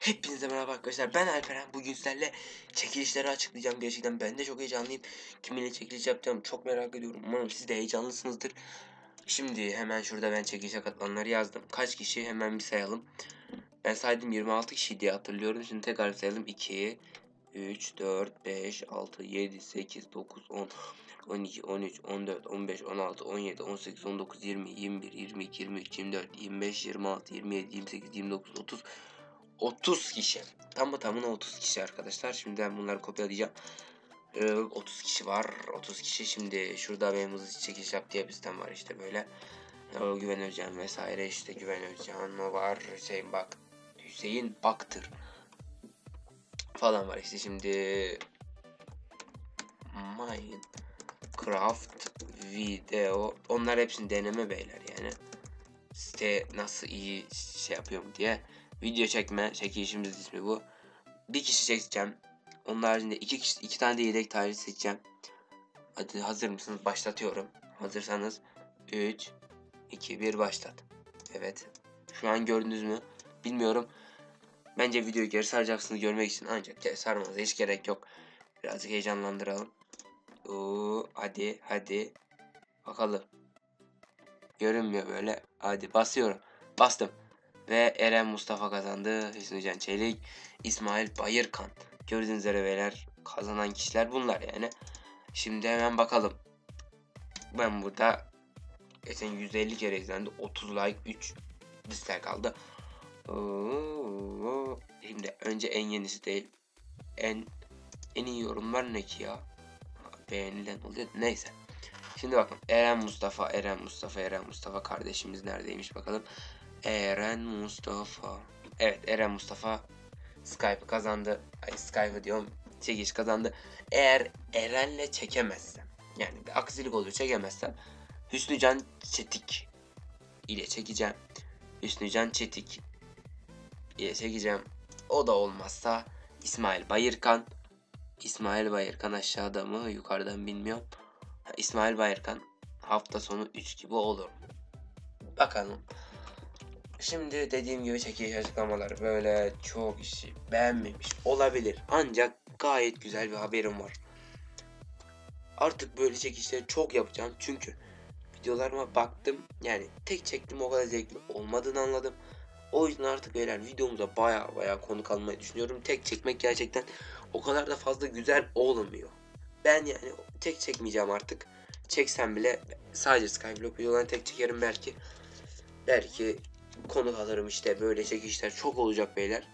Hepinize merhaba arkadaşlar. Ben Alperen. Bugün sizlerle çekilişleri açıklayacağım. Gerçekten ben de çok heyecanlıyım. Kiminle çekiliş yapacağım çok merak ediyorum. Umarım siz de heyecanlısınızdır. Şimdi hemen şurada ben çekilişe katılanları yazdım. Kaç kişi hemen bir sayalım. Ben saydım 26 kişi diye hatırlıyorum. Şimdi tekrar sayalım. 2, 3, 4, 5, 6, 7, 8, 9, 10, 12, 13, 14, 15, 16, 17, 18, 19, 20, 21, 22, 23, 24, 25, 26, 27, 28, 29, 30, 30 kişi. Tam tamına 30 kişi arkadaşlar. Şimdi ben bunları kopyalayacağım. Ee, 30 kişi var. 30 kişi. Şimdi şurada benim hızlı çekiş yap diye sistem var işte böyle. O Güven Özcan vesaire işte Güven Özcan var. Hüseyin Bak Hüseyin Baktır falan var işte şimdi Minecraft video onlar hepsini deneme beyler yani site nasıl iyi şey yapıyorum diye video çekme çekilişimiz ismi bu bir kişi çekeceğim onun haricinde iki kişi iki tane de yedek tarih seçeceğim hadi hazır mısınız başlatıyorum hazırsanız 3 2 1 başlat evet şu an gördünüz mü bilmiyorum Bence videoyu geri saracaksınız görmek için ancak geri sarmanıza hiç gerek yok. Birazcık heyecanlandıralım. Oo, hadi hadi. Bakalım. Görünmüyor böyle. Hadi basıyorum. Bastım. Ve Eren Mustafa kazandı. Hüsnü Can Çelik. İsmail Bayırkan. Gördüğünüz üzere beyler kazanan kişiler bunlar yani. Şimdi hemen bakalım. Ben burada geçen 150 kere izlendi. 30 like 3 dislike aldı. Şimdi önce en yenisi değil. En en iyi yorumlar ne ki ya? Beğenilen oluyor. Neyse. Şimdi bakın Eren Mustafa, Eren Mustafa, Eren Mustafa kardeşimiz neredeymiş bakalım. Eren Mustafa. Evet Eren Mustafa Skype kazandı. Ay Skype diyorum. Çekiş kazandı. Eğer Eren'le çekemezsem yani bir aksilik oluyor çekemezsem Hüsnücan Çetik ile çekeceğim. Hüsnücan Çetik ile çekeceğim. O da olmazsa İsmail Bayırkan. İsmail Bayırkan aşağıda mı yukarıda mı bilmiyorum. İsmail Bayırkan hafta sonu 3 gibi olur. Bakalım. Şimdi dediğim gibi çekiliş açıklamaları böyle çok kişi beğenmemiş olabilir. Ancak gayet güzel bir haberim var. Artık böyle çekişleri çok yapacağım çünkü videolarıma baktım yani tek çektim o kadar zevkli olmadığını anladım. O yüzden artık beyler videomuza baya baya konuk almayı düşünüyorum. Tek çekmek gerçekten o kadar da fazla güzel olmuyor. Ben yani tek çekmeyeceğim artık. Çeksem bile sadece Skyblock videolarını tek çekerim belki. Belki konuk alırım işte böyle çekişler çok olacak beyler.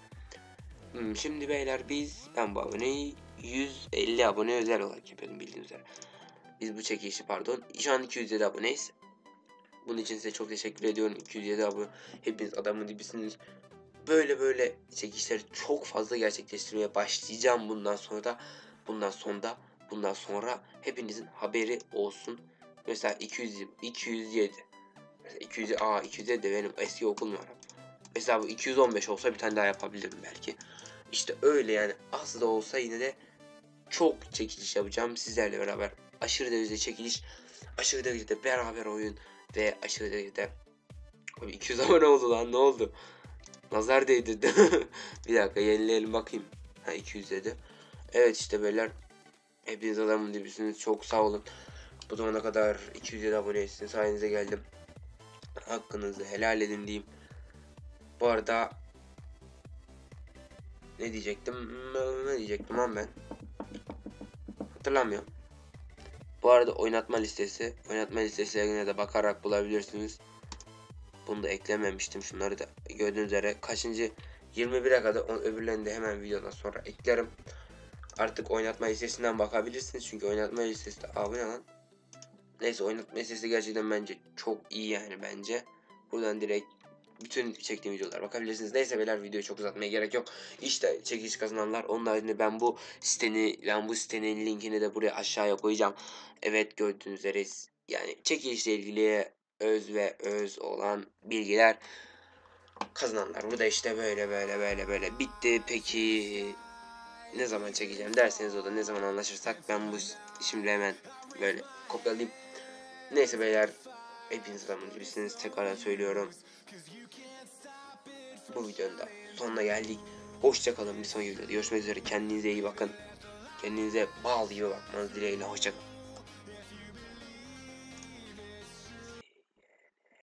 Hmm, şimdi beyler biz ben bu aboneyi 150 abone özel olarak yapıyordum bildiğiniz üzere. Biz bu çekişi pardon. Şu an 207 aboneyiz. Bunun için size çok teşekkür ediyorum. 207 abone. Hepiniz adamın dibisiniz. Böyle böyle çekişleri çok fazla gerçekleştirmeye başlayacağım bundan sonra da. Bundan sonra bundan sonra hepinizin haberi olsun. Mesela 200 207. Mesela 200 a 207 de benim eski okul numaram. Mesela bu 215 olsa bir tane daha yapabilirim belki. İşte öyle yani az da olsa yine de çok çekiliş yapacağım sizlerle beraber. Aşırı derecede çekiliş, aşırı derecede beraber oyun, ve aşırı derecede Abi 200 abone oldu lan ne oldu? Nazar değdirdi. bir dakika yenileyelim bakayım. Ha 200 dedi. Evet işte beyler. Hepiniz adamın dibisiniz. Çok sağ olun. Bu zamana kadar 207 aboneysiniz. Sayenize geldim. Hakkınızı helal edin diyeyim. Bu arada ne diyecektim? Ne diyecektim lan ben? Hatırlamıyorum. Bu arada oynatma listesi, oynatma listesine de bakarak bulabilirsiniz. Bunu da eklememiştim. Şunları da gördüğünüz üzere kaçıncı 21'e kadar öbürlerini de hemen videodan sonra eklerim. Artık oynatma listesinden bakabilirsiniz. Çünkü oynatma listesi de abi ne? Neyse oynatma listesi gerçekten bence çok iyi yani bence. Buradan direkt bütün çektiğim videolar bakabilirsiniz. Neyse beyler videoyu çok uzatmaya gerek yok. İşte çekiş kazananlar. Onun haricinde ben bu siteni ben bu sitenin linkini de buraya aşağıya koyacağım. Evet gördüğünüz üzere yani çekilişle ilgili öz ve öz olan bilgiler kazananlar. Bu da işte böyle böyle böyle böyle bitti. Peki ne zaman çekeceğim derseniz o da ne zaman anlaşırsak ben bu şimdi hemen böyle kopyalayayım. Neyse beyler hepiniz adamın gibisiniz tekrardan söylüyorum. Bu videonun da sonuna geldik. Hoşçakalın bir sonraki videoda görüşmek üzere kendinize iyi bakın. Kendinize bal gibi bakmanız dileğiyle hoşçakalın.